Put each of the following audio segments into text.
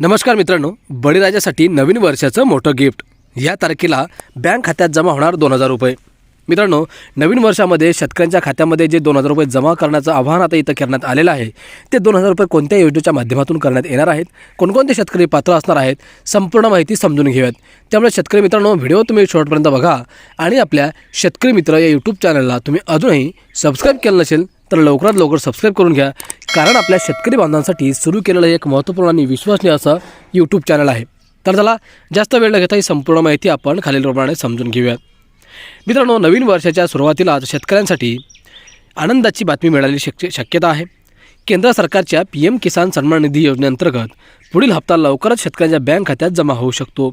नमस्कार मित्रांनो बळीराजासाठी नवीन वर्षाचं मोठं गिफ्ट. या तारखेला बँक खात्यात जमा होणार दोन हजार रुपये. मित्रांनो नवीन वर्षामध्ये शेतकऱ्यांच्या खात्यामध्ये जे दोन हजार रुपये जमा करण्याचं आव्हान आता इथं करण्यात आलेलं आहे ते दोन हजार रुपये कोणत्या योजनेच्या माध्यमातून करण्यात येणार आहेत कोणकोणते शेतकरी पात्र असणार आहेत संपूर्ण माहिती समजून घेऊयात. त्यामुळे शेतकरी मित्रांनो व्हिडिओ तुम्ही शेवटपर्यंत बघा आणि आपल्या शेतकरी मित्र या यूट्यूब चॅनलला तुम्ही अजूनही सबस्क्राईब केलं नसेल तर लवकरात लवकर सबस्क्राईब करून घ्या. कारण आपल्या शेतकरी बांधवांसाठी सुरू केलेलं एक महत्त्वपूर्ण आणि विश्वसनीय असं यूट्यूब चॅनल आहे. तर त्याला जास्त वेळ न घेता ही संपूर्ण माहिती आपण खालीलप्रमाणे समजून घेऊयात. मित्रांनो नवीन वर्षाच्या सुरुवातीलाच शेतकऱ्यांसाठी आनंदाची बातमी मिळाली शक्य शक्यता आहे. केंद्र सरकारच्या पी एम किसान सन्मान निधी योजनेअंतर्गत पुढील हप्ता लवकरच शेतकऱ्यांच्या बँक खात्यात जमा होऊ शकतो.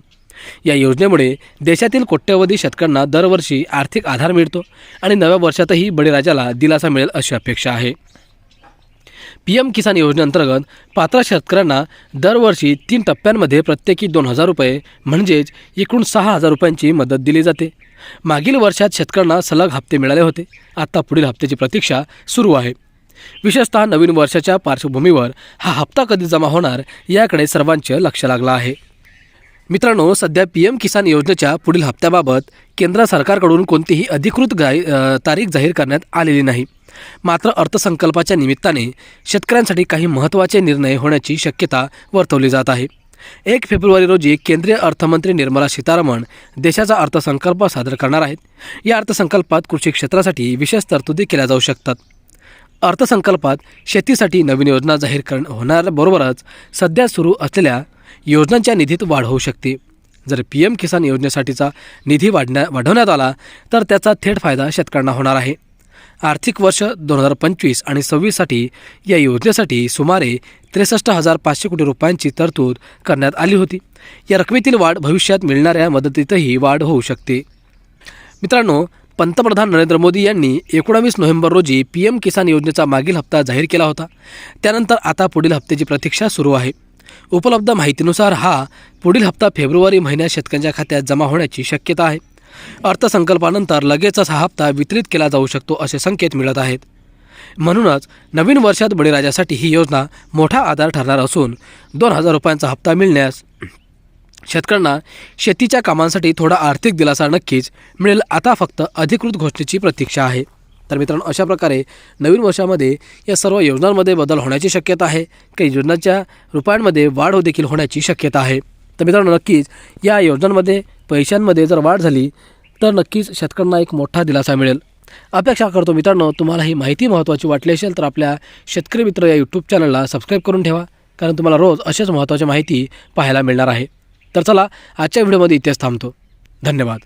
या योजनेमुळे देशातील कोट्यवधी शेतकऱ्यांना दरवर्षी आर्थिक आधार मिळतो आणि नव्या वर्षातही बळीराजाला दिलासा मिळेल अशी अपेक्षा आहे. पी एम किसान योजनेअंतर्गत पात्र शेतकऱ्यांना दरवर्षी तीन टप्प्यांमध्ये प्रत्येकी दोन हजार रुपये म्हणजेच एकूण सहा हजार रुपयांची मदत दिली जाते. मागील वर्षात शेतकऱ्यांना सलग हप्ते मिळाले होते. आता पुढील हप्त्याची प्रतीक्षा सुरू आहे. विशेषतः नवीन वर्षाच्या पार्श्वभूमीवर हा हप्ता कधी जमा होणार याकडे सर्वांचे लक्ष लागलं आहे. मित्रांनो सध्या पी एम किसान योजनेच्या पुढील हप्त्याबाबत केंद्र सरकारकडून कोणतीही अधिकृत गाय तारीख जाहीर करण्यात आलेली नाही. मात्र अर्थसंकल्पाच्या निमित्ताने शेतकऱ्यांसाठी काही महत्त्वाचे निर्णय होण्याची शक्यता वर्तवली जात आहे. एक फेब्रुवारी रोजी केंद्रीय अर्थमंत्री निर्मला सीतारामन देशाचा अर्थसंकल्प सादर करणार आहेत. या अर्थसंकल्पात कृषी क्षेत्रासाठी विशेष तरतुदी केल्या जाऊ शकतात. अर्थसंकल्पात शेतीसाठी नवीन योजना जाहीर कर होणाऱ्याबरोबरच सध्या सुरू असलेल्या योजनांच्या निधीत वाढ होऊ शकते. जर पी एम किसान योजनेसाठीचा निधी वाढण्या वाढवण्यात आला तर त्याचा थेट फायदा शेतकऱ्यांना होणार आहे. आर्थिक वर्ष दोन हजार पंचवीस आणि सव्वीससाठी या योजनेसाठी सुमारे त्रेसष्ट हजार पाचशे कोटी रुपयांची तरतूद करण्यात आली होती. या रकमेतील वाढ भविष्यात मिळणाऱ्या मदतीतही वाढ होऊ शकते. मित्रांनो पंतप्रधान नरेंद्र मोदी यांनी एकोणावीस नोव्हेंबर रोजी पी एम किसान योजनेचा मागील हप्ता जाहीर केला होता. त्यानंतर आता पुढील हप्त्याची प्रतीक्षा सुरू आहे. उपलब्ध माहितीनुसार हा पुढील हप्ता फेब्रुवारी महिन्यात शेतकऱ्यांच्या खात्यात जमा होण्याची शक्यता आहे. अर्थसंकल्पानंतर लगेचच हा हप्ता वितरित केला जाऊ शकतो असे संकेत मिळत आहेत. म्हणूनच नवीन वर्षात बळीराजासाठी ही योजना मोठा आधार ठरणार असून दोन हजार रुपयांचा हप्ता मिळण्यास शेतकऱ्यांना शेतीच्या कामांसाठी थोडा आर्थिक दिलासा नक्कीच मिळेल. आता फक्त अधिकृत घोषणेची प्रतीक्षा आहे. तर मित्रांनो अशा प्रकारे नवीन वर्षामध्ये या सर्व योजनांमध्ये बदल होण्याची शक्यता आहे. काही योजनांच्या रुपयांमध्ये वाढ देखील होण्याची शक्यता आहे. तर मित्रांनो नक्कीच या योजनांमध्ये पैशांमध्ये जर वाढ झाली तर नक्कीच शेतकऱ्यांना एक मोठा दिलासा मिळेल. अपेक्षा करतो मित्रांनो तुम्हाला ही माहिती महत्त्वाची वाटली असेल तर आपल्या शेतकरी मित्र या यूट्यूब चॅनलला सबस्क्राईब करून ठेवा कारण तुम्हाला रोज अशाच महत्त्वाची माहिती पाहायला मिळणार आहे. तर चला आजच्या व्हिडिओमध्ये इतिहास थांबतो. धन्यवाद.